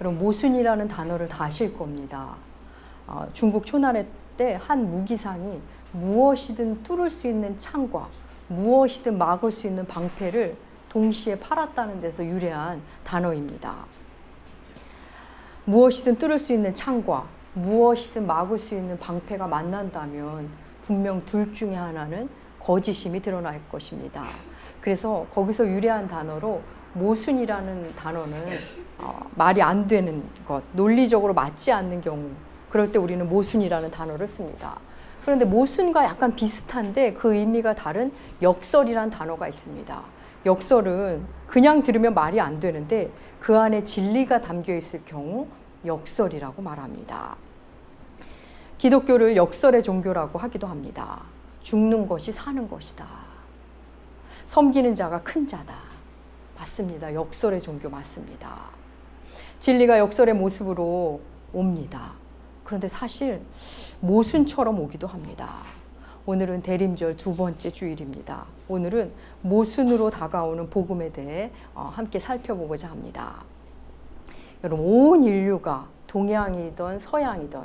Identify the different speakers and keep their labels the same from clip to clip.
Speaker 1: 여러분 모순이라는 단어를 다 아실 겁니다. 어, 중국 초난의 때한 무기상이 무엇이든 뚫을 수 있는 창과 무엇이든 막을 수 있는 방패를 동시에 팔았다는 데서 유래한 단어입니다. 무엇이든 뚫을 수 있는 창과 무엇이든 막을 수 있는 방패가 만난다면 분명 둘 중에 하나는 거짓임이 드러날 것입니다. 그래서 거기서 유래한 단어로 모순이라는 단어는 어, 말이 안 되는 것, 논리적으로 맞지 않는 경우, 그럴 때 우리는 모순이라는 단어를 씁니다. 그런데 모순과 약간 비슷한데 그 의미가 다른 역설이란 단어가 있습니다. 역설은 그냥 들으면 말이 안 되는데 그 안에 진리가 담겨 있을 경우 역설이라고 말합니다. 기독교를 역설의 종교라고 하기도 합니다. 죽는 것이 사는 것이다. 섬기는 자가 큰 자다. 맞습니다. 역설의 종교 맞습니다. 진리가 역설의 모습으로 옵니다. 그런데 사실 모순처럼 오기도 합니다. 오늘은 대림절 두 번째 주일입니다. 오늘은 모순으로 다가오는 복음에 대해 어, 함께 살펴보고자 합니다. 여러분, 온 인류가 동양이든 서양이든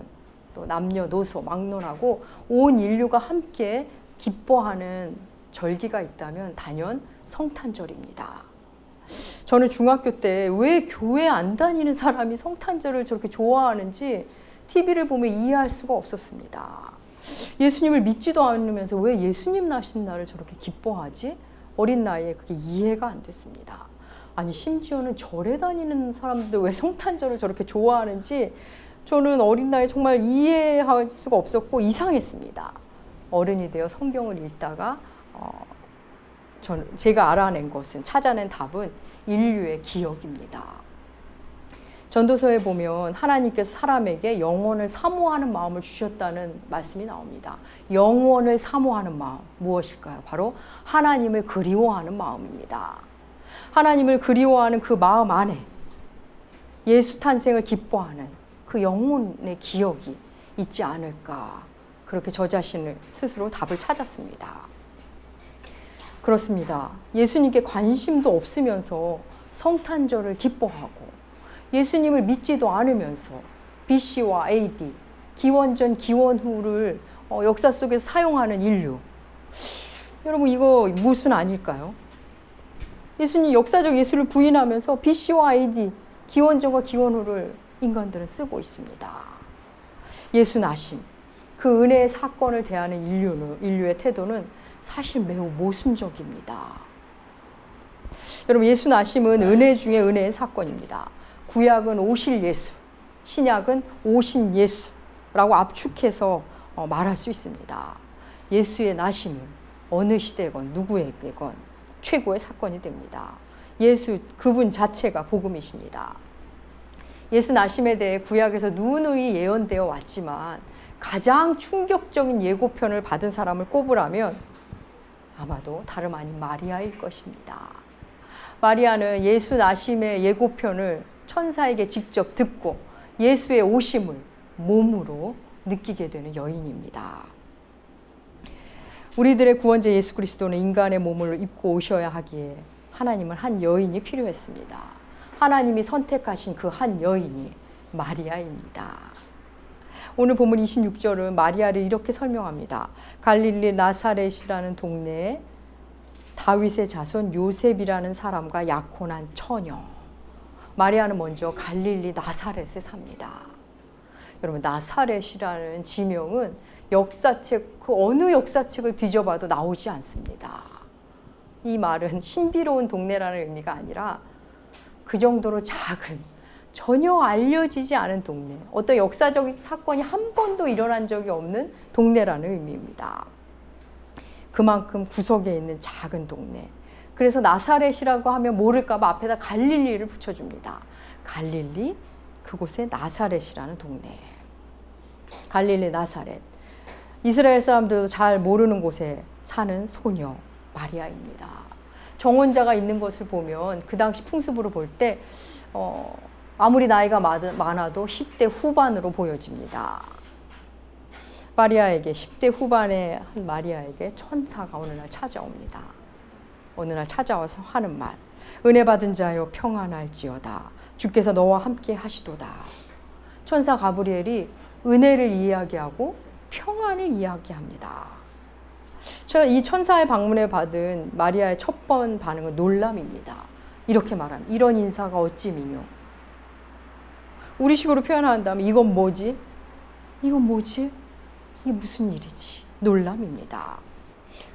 Speaker 1: 또 남녀노소 막론하고 온 인류가 함께 기뻐하는 절기가 있다면 단연 성탄절입니다. 저는 중학교 때 왜 교회 안 다니는 사람이 성탄절을 저렇게 좋아하는지 TV를 보면 이해할 수가 없었습니다. 예수님을 믿지도 않으면서 왜 예수님 나신 날을 저렇게 기뻐하지? 어린 나이에 그게 이해가 안 됐습니다. 아니 심지어는 절에 다니는 사람들 왜 성탄절을 저렇게 좋아하는지 저는 어린 나이에 정말 이해할 수가 없었고 이상했습니다. 어른이 되어 성경을 읽다가 어, 전 제가 알아낸 것은 찾아낸 답은 인류의 기억입니다. 전도서에 보면 하나님께서 사람에게 영원을 사모하는 마음을 주셨다는 말씀이 나옵니다. 영원을 사모하는 마음 무엇일까요? 바로 하나님을 그리워하는 마음입니다. 하나님을 그리워하는 그 마음 안에 예수 탄생을 기뻐하는 그 영혼의 기억이 있지 않을까. 그렇게 저 자신을 스스로 답을 찾았습니다. 그렇습니다. 예수님께 관심도 없으면서 성탄절을 기뻐하고 예수님을 믿지도 않으면서 BC와 AD, 기원전 기원후를 어, 역사 속에서 사용하는 인류. 여러분 이거 모순 아닐까요? 예수님 역사적 예수를 부인하면서 BC와 AD, 기원전과 기원후를 인간들은 쓰고 있습니다. 예수 나심, 그 은혜의 사건을 대하는 인류는, 인류의 태도는 사실 매우 모순적입니다. 여러분 예수 나심은 은혜 중에 은혜의 사건입니다. 구약은 오실 예수, 신약은 오신 예수라고 압축해서 어, 말할 수 있습니다. 예수의 나심은 어느 시대건 누구에게건 최고의 사건이 됩니다. 예수 그분 자체가 복음이십니다. 예수 나심에 대해 구약에서 누누이 예언되어 왔지만 가장 충격적인 예고편을 받은 사람을 꼽으라면 아마도 다름 아닌 마리아일 것입니다. 마리아는 예수 나심의 예고편을 천사에게 직접 듣고 예수의 오심을 몸으로 느끼게 되는 여인입니다. 우리들의 구원자 예수 그리스도는 인간의 몸을 입고 오셔야 하기에 하나님은 한 여인이 필요했습니다. 하나님이 선택하신 그 한 여인이 마리아입니다. 오늘 본문 26절은 마리아를 이렇게 설명합니다. 갈릴리 나사렛이라는 동네에 다윗의 자손 요셉이라는 사람과 약혼한 처녀. 마리아는 먼저 갈릴리 나사렛에 삽니다. 여러분 나사렛이라는 지명은 역사책 그 어느 역사책을 뒤져봐도 나오지 않습니다. 이 말은 신비로운 동네라는 의미가 아니라 그 정도로 작은 전혀 알려지지 않은 동네, 어떤 역사적 사건이 한 번도 일어난 적이 없는 동네라는 의미입니다. 그만큼 구석에 있는 작은 동네. 그래서 나사렛이라고 하면 모를까봐 앞에다 갈릴리를 붙여줍니다. 갈릴리, 그곳에 나사렛이라는 동네. 갈릴리 나사렛. 이스라엘 사람들도 잘 모르는 곳에 사는 소녀 마리아입니다. 정혼자가 있는 것을 보면 그 당시 풍습으로 볼때 어, 아무리 나이가 많아도 10대 후반으로 보여집니다. 마리아에게 10대 후반의 한 마리아에게 천사가 어느 날 찾아옵니다. 어느 날 찾아와서 하는 말 은혜 받은 자여 평안할지어다. 주께서 너와 함께 하시도다. 천사 가브리엘이 은혜를 이야기하고 평안을 이야기합니다. 이 천사의 방문에 받은 마리아의 첫 번 반응은 놀람입니다. 이렇게 말함. 이런 인사가 어찌 미뇨. 우리식으로 표현한다면 이건 뭐지? 이건 뭐지? 이게 무슨 일이지? 놀람입니다.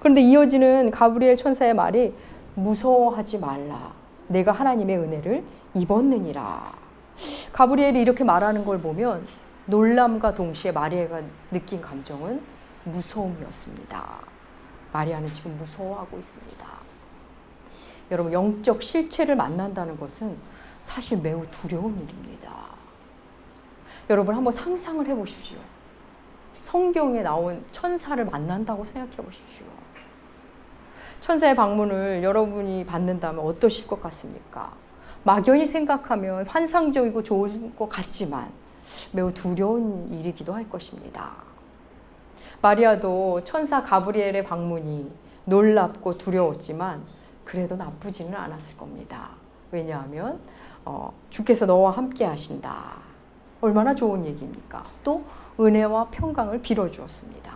Speaker 1: 그런데 이어지는 가브리엘 천사의 말이 무서워하지 말라. 내가 하나님의 은혜를 입었느니라. 가브리엘이 이렇게 말하는 걸 보면 놀람과 동시에 마리아가 느낀 감정은 무서움이었습니다. 마리아는 지금 무서워하고 있습니다. 여러분, 영적 실체를 만난다는 것은 사실 매우 두려운 일입니다. 여러분, 한번 상상을 해 보십시오. 성경에 나온 천사를 만난다고 생각해 보십시오. 천사의 방문을 여러분이 받는다면 어떠실 것 같습니까? 막연히 생각하면 환상적이고 좋은 것 같지만 매우 두려운 일이기도 할 것입니다. 마리아도 천사 가브리엘의 방문이 놀랍고 두려웠지만 그래도 나쁘지는 않았을 겁니다. 왜냐하면 어, 주께서 너와 함께 하신다. 얼마나 좋은 얘기입니까? 또 은혜와 평강을 빌어주었습니다.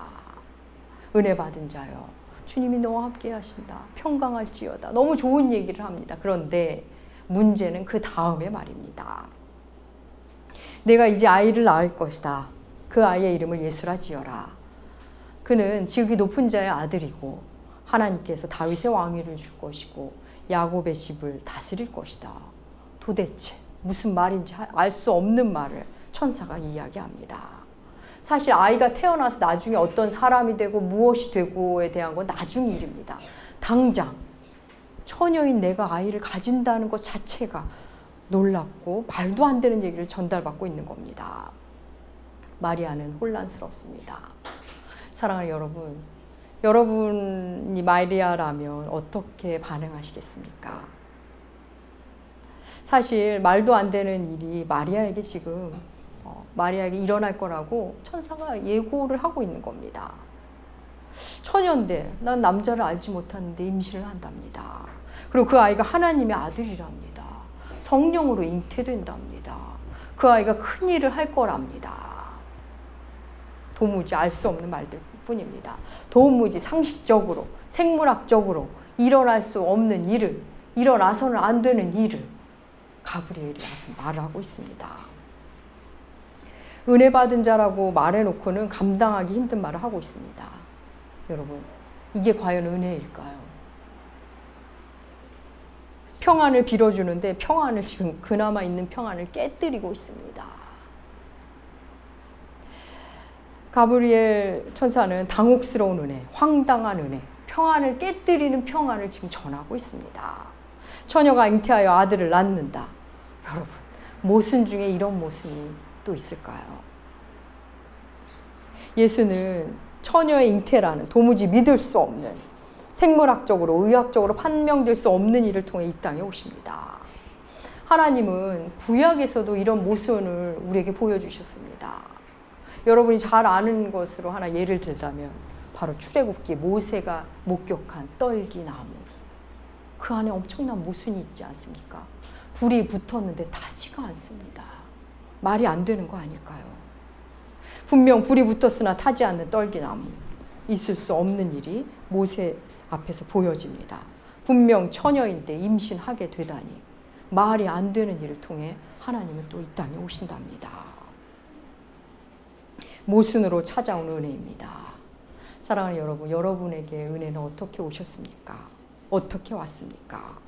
Speaker 1: 은혜 받은 자여, 주님이 너와 함께 하신다. 평강할지어다. 너무 좋은 얘기를 합니다. 그런데 문제는 그 다음에 말입니다. 내가 이제 아이를 낳을 것이다. 그 아이의 이름을 예수라 지어라. 그는 지극히 높은 자의 아들이고 하나님께서 다윗의 왕위를 줄 것이고 야곱의 집을 다스릴 것이다. 도대체 무슨 말인지 알 수 없는 말을 천사가 이야기합니다. 사실 아이가 태어나서 나중에 어떤 사람이 되고 무엇이 되고에 대한 건 나중 일입니다. 당장 처녀인 내가 아이를 가진다는 것 자체가 놀랍고 말도 안 되는 얘기를 전달받고 있는 겁니다. 마리아는 혼란스럽습니다. 사랑하는 여러분, 여러분이 마리아라면 어떻게 반응하시겠습니까? 사실 말도 안 되는 일이 마리아에게 지금 어, 마리아에게 일어날 거라고 천사가 예고를 하고 있는 겁니다. 처녀인데 난 남자를 알지 못하는데 임신을 한답니다. 그리고 그 아이가 하나님의 아들이랍니다. 성령으로 잉태된답니다. 그 아이가 큰 일을 할 거랍니다. 도무지 알 수 없는 말들 뿐입니다. 도무지 상식적으로, 생물학적으로 일어날 수 없는 일을, 일어나서는 안 되는 일을 가브리엘이 와서 말을 하고 있습니다. 은혜 받은 자라고 말해놓고는 감당하기 힘든 말을 하고 있습니다. 여러분, 이게 과연 은혜일까요? 평안을 빌어주는데 평안을 지금 그나마 있는 평안을 깨뜨리고 있습니다. 가브리엘 천사는 당혹스러운 은혜, 황당한 은혜, 평안을 깨뜨리는 평안을 지금 전하고 있습니다. 처녀가 잉태하여 아들을 낳는다. 여러분, 모순 중에 이런 모순이 또 있을까요? 예수는 처녀의 잉태라는 도무지 믿을 수 없는 생물학적으로 의학적으로 판명될 수 없는 일을 통해 이 땅에 오십니다. 하나님은 구약에서도 이런 모순을 우리에게 보여주셨습니다. 여러분이 잘 아는 것으로 하나 예를 들자면 바로 출애굽기 모세가 목격한 떨기 나무 그 안에 엄청난 모순이 있지 않습니까? 불이 붙었는데 타지가 않습니다. 말이 안 되는 거 아닐까요? 분명 불이 붙었으나 타지 않는 떨기나무. 있을 수 없는 일이 모세 앞에서 보여집니다. 분명 처녀인데 임신하게 되다니 말이 안 되는 일을 통해 하나님은 또 이 땅에 오신답니다. 모순으로 찾아온 은혜입니다. 사랑하는 여러분, 여러분에게 은혜는 어떻게 오셨습니까? 어떻게 왔습니까?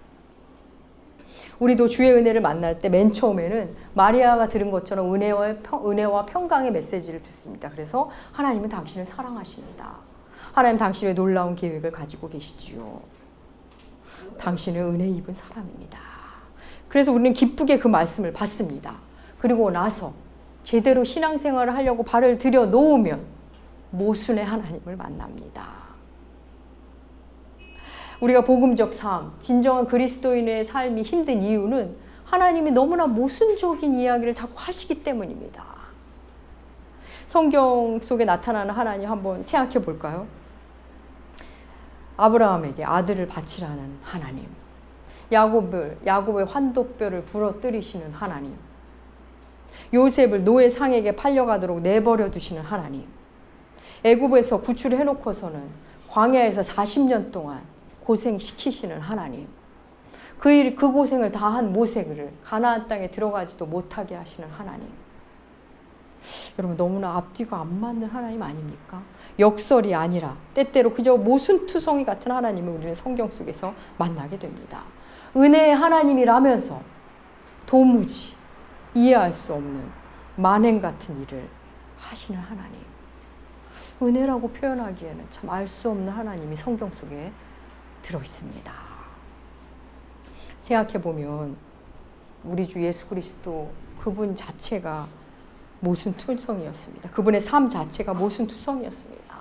Speaker 1: 우리도 주의 은혜를 만날 때 맨 처음에는 마리아가 들은 것처럼 은혜와, 평, 은혜와 평강의 메시지를 듣습니다. 그래서 하나님은 당신을 사랑하십니다. 하나님 당신의 놀라운 계획을 가지고 계시지요. 당신은 은혜 입은 사람입니다. 그래서 우리는 기쁘게 그 말씀을 받습니다. 그리고 나서 제대로 신앙생활을 하려고 발을 들여 놓으면 모순의 하나님을 만납니다. 우리가 복음적 삶, 진정한 그리스도인의 삶이 힘든 이유는 하나님이 너무나 모순적인 이야기를 자꾸 하시기 때문입니다. 성경 속에 나타나는 하나님 한번 생각해 볼까요? 아브라함에게 아들을 바치라는 하나님. 야곱을 야곱의 환도뼈를 부러뜨리시는 하나님. 요셉을 노예 상에게 팔려가도록 내버려 두시는 하나님. 애굽에서 구출해 놓고서는 광야에서 40년 동안 고생시키시는 하나님. 그 일, 그 고생을 다한 모세를 가나안 땅에 들어가지도 못하게 하시는 하나님. 여러분 너무나 앞뒤가 안 맞는 하나님 아닙니까? 역설이 아니라 때때로 그저 모순투성이 같은 하나님을 우리는 성경 속에서 만나게 됩니다. 은혜의 하나님이라면서 도무지 이해할 수 없는 만행 같은 일을 하시는 하나님. 은혜라고 표현하기에는 참 알 수 없는 하나님이 성경 속에 들어 있습니다. 생각해 보면 우리 주 예수 그리스도 그분 자체가 모순투성이었습니다. 그분의 삶 자체가 모순투성이었습니다.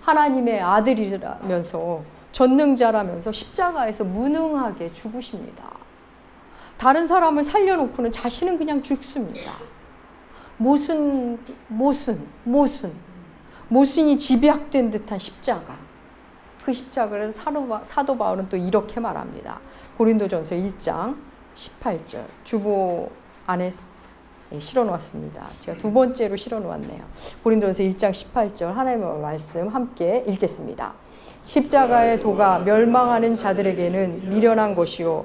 Speaker 1: 하나님의 아들이라면서 전능자라면서 십자가에서 무능하게 죽으십니다. 다른 사람을 살려놓고는 자신은 그냥 죽습니다. 모순, 모순, 모순, 모순이 집약된 듯한 십자가. 그 십자가를 사도, 바울은 또 이렇게 말합니다. 고린도전서 1장 18절 주보 안에 예, 실어 놓았습니다. 제가 두 번째로 실어 놓았네요. 고린도전서 1장 18절 하나님의 말씀 함께 읽겠습니다. 십자가의 도가 멸망하는 자들에게는 미련한 것이요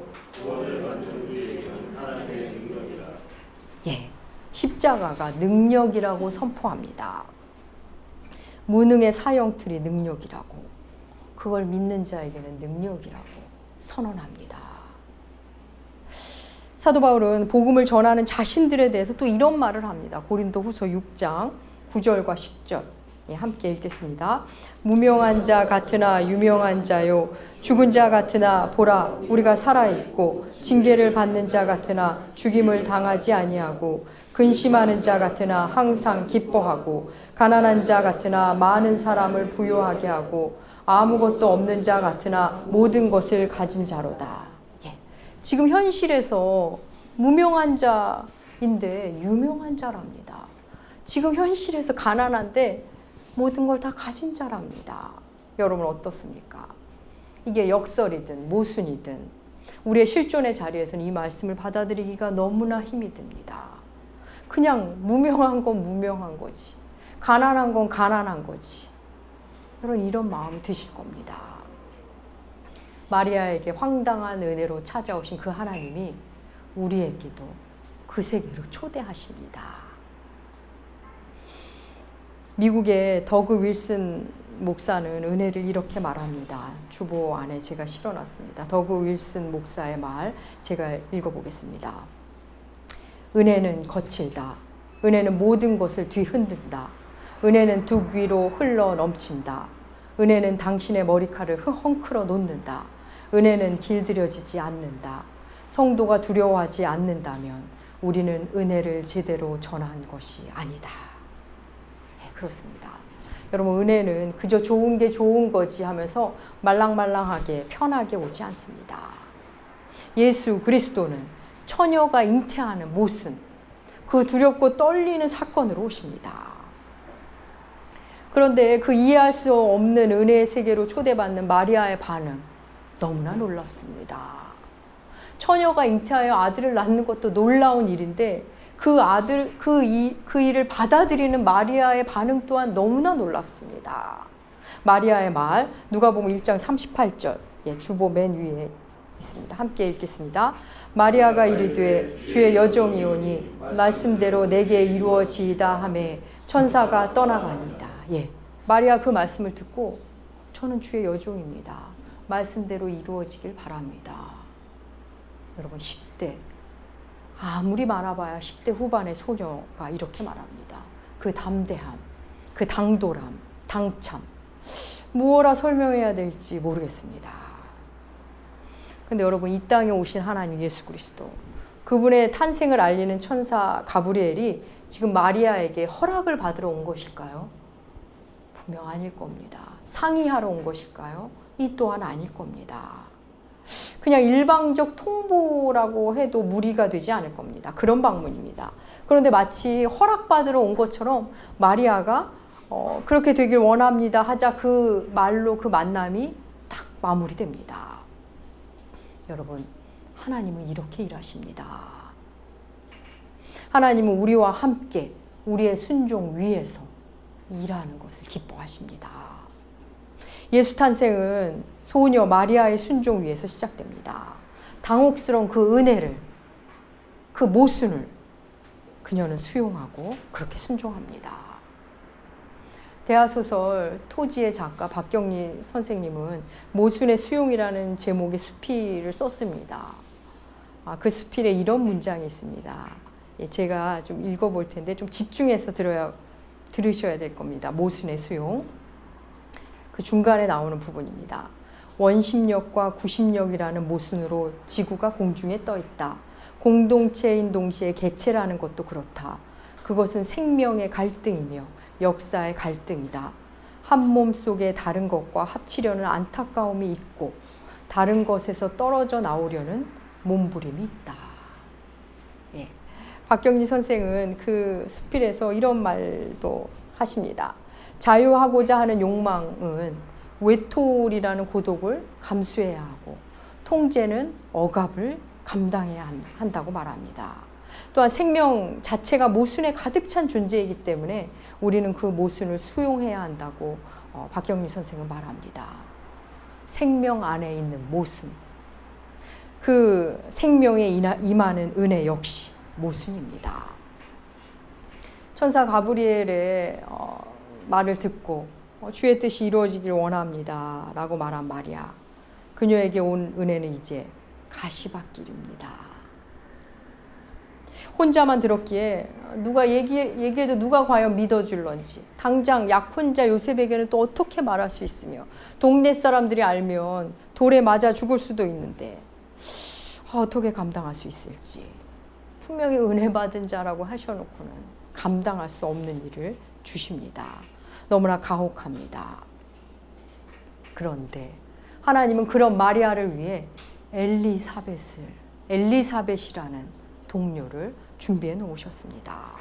Speaker 1: 예. 십자가가 능력이라고 선포합니다. 무능의 사형틀이 능력이라고 그걸 믿는 자에게는 능력이라고 선언합니다. 사도 바울은 복음을 전하는 자신들에 대해서 또 이런 말을 합니다. 고린도 후서 6장 9절과 10절. 예, 함께 읽겠습니다. 무명한 자 같으나 유명한 자요. 죽은 자 같으나 보라 우리가 살아 있고 징계를 받는 자 같으나 죽임을 당하지 아니하고 근심하는 자 같으나 항상 기뻐하고 가난한 자 같으나 많은 사람을 부요하게 하고 아무것도 없는 자 같으나 모든 것을 가진 자로다. 예. 지금 현실에서 무명한 자인데 유명한 자랍니다. 지금 현실에서 가난한데 모든 걸 다 가진 자랍니다. 여러분 어떻습니까? 이게 역설이든 모순이든 우리의 실존의 자리에서는 이 말씀을 받아들이기가 너무나 힘이 듭니다. 그냥 무명한 건 무명한 거지. 가난한 건 가난한 거지. 여러분 이런 마음이 드실 겁니다. 마리아에게 황당한 은혜로 찾아오신 그 하나님이 우리에게도 그 세계로 초대하십니다. 미국의 더그 윌슨 목사는 은혜를 이렇게 말합니다. 주보 안에 제가 실어놨습니다. 더그 윌슨 목사의 말 제가 읽어보겠습니다. 은혜는 거칠다. 은혜는 모든 것을 뒤흔든다. 은혜는 두 귀로 흘러 넘친다. 은혜는 당신의 머리카락을 헝클어 놓는다. 은혜는 길들여지지 않는다. 성도가 두려워하지 않는다면 우리는 은혜를 제대로 전한 것이 아니다. 네, 그렇습니다. 여러분, 은혜는 그저 좋은 게 좋은 거지 하면서 말랑말랑하게 편하게 오지 않습니다. 예수 그리스도는 처녀가 잉태하는 모순, 그 두렵고 떨리는 사건으로 오십니다. 그런데 그 이해할 수 없는 은혜의 세계로 초대받는 마리아의 반응, 너무나 놀랍습니다. 처녀가 잉태하여 아들을 낳는 것도 놀라운 일인데 그 아들 그, 이, 그 일을 받아들이는 마리아의 반응 또한 너무나 놀랍습니다. 마리아의 말 누가복음 1장 38절 예, 주보 맨 위에 있습니다. 함께 읽겠습니다. 마리아가 이르되 주의 여종이오니 말씀대로 내게 이루어지이다 하매 천사가 떠나가니다. 예. 마리아 그 말씀을 듣고 저는 주의 여종입니다. 말씀대로 이루어지길 바랍니다. 여러분 10대 아무리 많아봐야 10대 후반의 소녀가 이렇게 말합니다. 그 담대함, 그 당돌함, 당참 무엇라 설명해야 될지 모르겠습니다. 근데 여러분 이 땅에 오신 하나님 예수 그리스도 그분의 탄생을 알리는 천사 가브리엘이 지금 마리아에게 허락을 받으러 온 것일까요? 분명 아닐 겁니다. 상의하러 온 것일까요? 이 또한 아닐 겁니다. 그냥 일방적 통보라고 해도 무리가 되지 않을 겁니다. 그런 방문입니다. 그런데 마치 허락받으러 온 것처럼 마리아가 어, 그렇게 되길 원합니다 하자 그 말로 그 만남이 딱 마무리됩니다. 여러분, 하나님은 이렇게 일하십니다. 하나님은 우리와 함께 우리의 순종 위에서 일하는 것을 기뻐하십니다. 예수 탄생은 소녀 마리아의 순종 위에서 시작됩니다. 당혹스러운 그 은혜를, 그 모순을 그녀는 수용하고 그렇게 순종합니다. 대하소설 토지의 작가 박경리 선생님은 모순의 수용이라는 제목의 수필을 썼습니다. 아, 그 수필에 이런 문장이 있습니다. 예, 제가 좀 읽어볼 텐데 좀 집중해서 들어야 들으셔야 될 겁니다. 모순의 수용. 그 중간에 나오는 부분입니다. 원심력과 구심력이라는 모순으로 지구가 공중에 떠 있다. 공동체인 동시에 개체라는 것도 그렇다. 그것은 생명의 갈등이며 역사의 갈등이다. 한 몸 속에 다른 것과 합치려는 안타까움이 있고 다른 것에서 떨어져 나오려는 몸부림이 있다. 예. 박경리 선생은 그 수필에서 이런 말도 하십니다. 자유하고자 하는 욕망은 외톨이라는 고독을 감수해야 하고 통제는 억압을 감당해야 한다고 말합니다. 또한 생명 자체가 모순에 가득 찬 존재이기 때문에 우리는 그 모순을 수용해야 한다고 어, 박경리 선생은 말합니다. 생명 안에 있는 모순. 그 생명에 임하는 은혜 역시 모순입니다. 천사 가브리엘의 어, 말을 듣고 어, 주의 뜻이 이루어지길 원합니다. 라고 말한 마리아. 그녀에게 온 은혜는 이제 가시밭길입니다. 혼자만 들었기에 누가 얘기, 얘기해도 누가 과연 믿어줄런지 당장 약혼자 요셉에게는 또 어떻게 말할 수 있으며 동네 사람들이 알면 돌에 맞아 죽을 수도 있는데 아, 어떻게 감당할 수 있을지 분명히 은혜 받은 자라고 하셔놓고는 감당할 수 없는 일을 주십니다. 너무나 가혹합니다. 그런데 하나님은 그런 마리아를 위해 엘리사벳을 엘리사벳이라는 동료를 준비해 놓으셨습니다.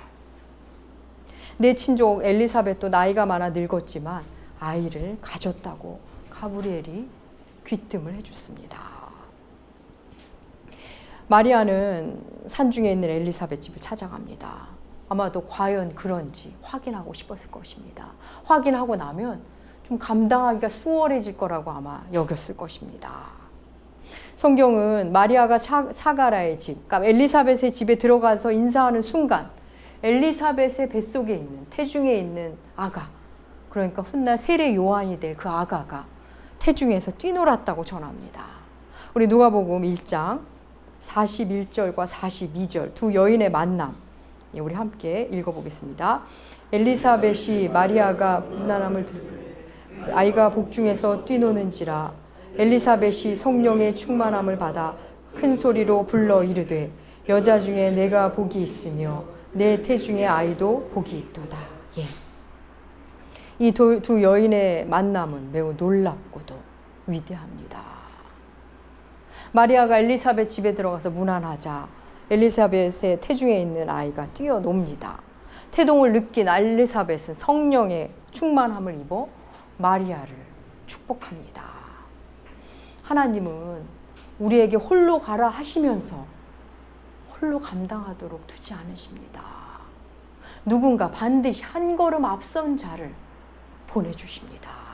Speaker 1: 내 친족 엘리사벳도 나이가 많아 늙었지만 아이를 가졌다고 가브리엘이 귀뜸을 해줬습니다. 마리아는 산중에 있는 엘리사벳 집을 찾아갑니다. 아마도 과연 그런지 확인하고 싶었을 것입니다. 확인하고 나면 좀 감당하기가 수월해질 거라고 아마 여겼을 것입니다. 성경은 마리아가 사가라의 집, 그러니까 엘리사벳의 집에 들어가서 인사하는 순간 엘리사벳의 뱃속에 있는 태중에 있는 아가, 그러니까 훗날 세례 요한이 될 그 아가가 태중에서 뛰놀았다고 전합니다. 우리 누가복음 1장 41절과 42절 두 여인의 만남 예, 우리 함께 읽어보겠습니다. 엘리사벳이 마리아가 문난함을 아이가 복중에서 뛰노는지라 엘리사벳이 성령의 충만함을 받아 큰 소리로 불러 이르되 여자 중에 내가 복이 있으며 내 태중의 아이도 복이 있도다. 예. 이두 여인의 만남은 매우 놀랍고도 위대합니다. 마리아가 엘리사벳 집에 들어가서 문안하자 엘리사벳의 태중에 있는 아이가 뛰어놉니다. 태동을 느낀 엘리사벳은 성령의 충만함을 입어 마리아를 축복합니다. 하나님은 우리에게 홀로 가라 하시면서 홀로 감당하도록 두지 않으십니다. 누군가 반드시 한 걸음 앞선 자를 보내주십니다.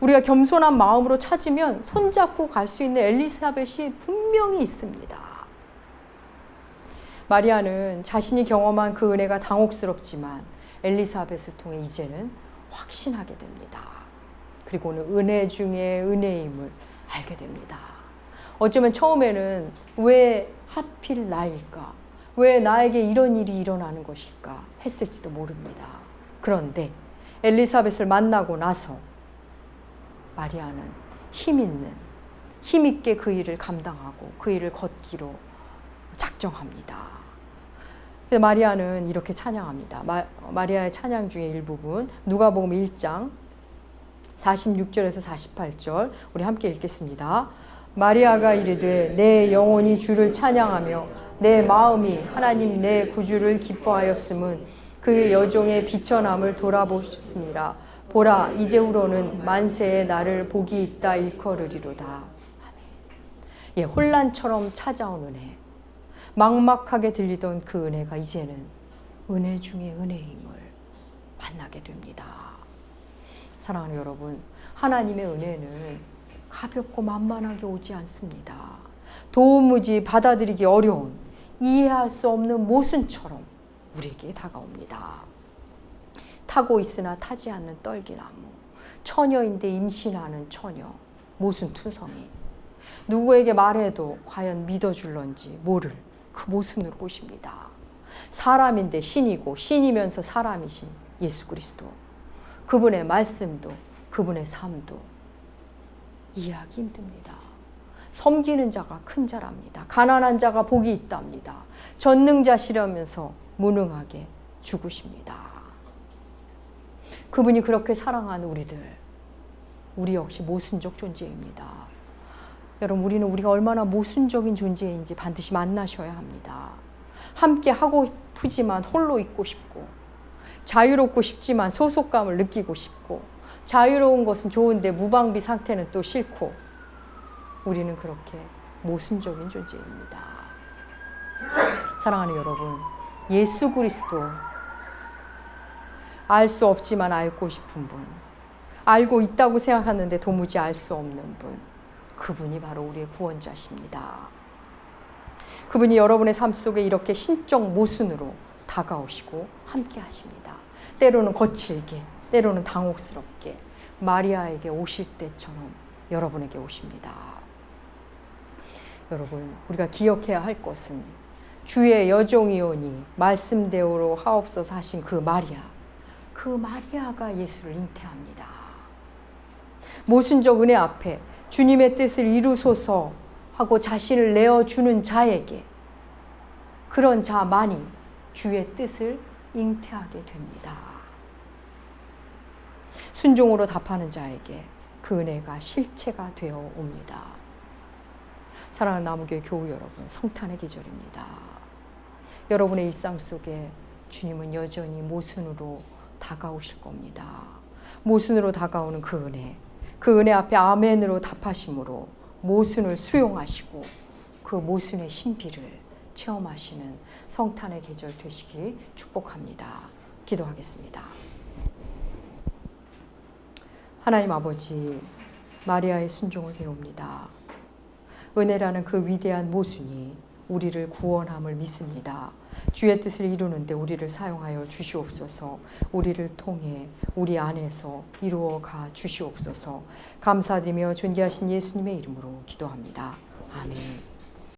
Speaker 1: 우리가 겸손한 마음으로 찾으면 손잡고 갈 수 있는 엘리사벳이 분명히 있습니다. 마리아는 자신이 경험한 그 은혜가 당혹스럽지만 엘리사벳을 통해 이제는 확신하게 됩니다. 그리고는 은혜 중에 은혜임을 알게 됩니다. 어쩌면 처음에는 왜 하필 나일까? 왜 나에게 이런 일이 일어나는 것일까? 했을지도 모릅니다. 그런데 엘리사벳을 만나고 나서 마리아는 힘 있는, 힘 있게 그 일을 감당하고 그 일을 걷기로 작정합니다. 마리아는 이렇게 찬양합니다. 마, 리아의 찬양 중에 일부분 누가복음 1장 46절에서 48절 우리 함께 읽겠습니다. 마리아가 이르되 내 영혼이 주를 찬양하며 내 마음이 하나님 내 구주를 기뻐하였음은 그 여종의 비천함을 돌아보셨습니다. 보라 이제후로는 만세에 나를 복이 있다 일컬으리로다. 예, 혼란처럼 찾아온 은혜. 막막하게 들리던 그 은혜가 이제는 은혜 중에 은혜임을 만나게 됩니다. 사랑하는 여러분, 하나님의 은혜는 가볍고 만만하게 오지 않습니다. 도무지 받아들이기 어려운 이해할 수 없는 모순처럼 우리에게 다가옵니다. 타고 있으나 타지 않는 떨기나무, 처녀인데 임신하는 처녀, 모순투성이. 누구에게 말해도 과연 믿어줄런지 모를 그 모순으로 오십니다. 사람인데 신이고 신이면서 사람이신 예수 그리스도. 그분의 말씀도 그분의 삶도 이해하기 힘듭니다. 섬기는 자가 큰 자랍니다. 가난한 자가 복이 있답니다. 전능자시라면서 무능하게 죽으십니다. 그분이 그렇게 사랑한 우리들, 우리 역시 모순적 존재입니다. 여러분, 우리는 우리가 얼마나 모순적인 존재인지 반드시 만나셔야 합니다. 함께 하고 싶지만 홀로 있고 싶고, 자유롭고 싶지만 소속감을 느끼고 싶고, 자유로운 것은 좋은데 무방비 상태는 또 싫고, 우리는 그렇게 모순적인 존재입니다. 사랑하는 여러분, 예수 그리스도 알 수 없지만 알고 싶은 분, 알고 있다고 생각하는데 도무지 알 수 없는 분, 그분이 바로 우리의 구원자십니다. 그분이 여러분의 삶 속에 이렇게 신적 모순으로 다가오시고 함께 하십니다. 때로는 거칠게, 때로는 당혹스럽게 마리아에게 오실 때처럼 여러분에게 오십니다. 여러분, 우리가 기억해야 할 것은 주의 여종이오니 말씀대로 하옵소서 하신 그 마리아, 그 마리아가 예수를 잉태합니다. 모순적 은혜 앞에 주님의 뜻을 이루소서 하고 자신을 내어주는 자에게 그런 자만이 주의 뜻을 잉태하게 됩니다. 순종으로 답하는 자에게 그 은혜가 실체가 되어 옵니다. 사랑하는 나무교회 교우 여러분, 성탄의 계절입니다. 여러분의 일상 속에 주님은 여전히 모순으로 다가오실 겁니다. 모순으로 다가오는 그 은혜, 그 은혜 앞에 아멘으로 답하심으로 모순을 수용하시고 그 모순의 신비를 체험하시는 성탄의 계절 되시길 축복합니다. 기도하겠습니다. 하나님 아버지, 마리아의 순종을 배웁니다. 은혜라는 그 위대한 모순이 우리를 구원함을 믿습니다. 주의 뜻을 이루는데 우리를 사용하여 주시옵소서. 우리를 통해 우리 안에서 이루어 가 주시옵소서. 감사드리며 존귀하신 예수님의 이름으로 기도합니다. 아멘.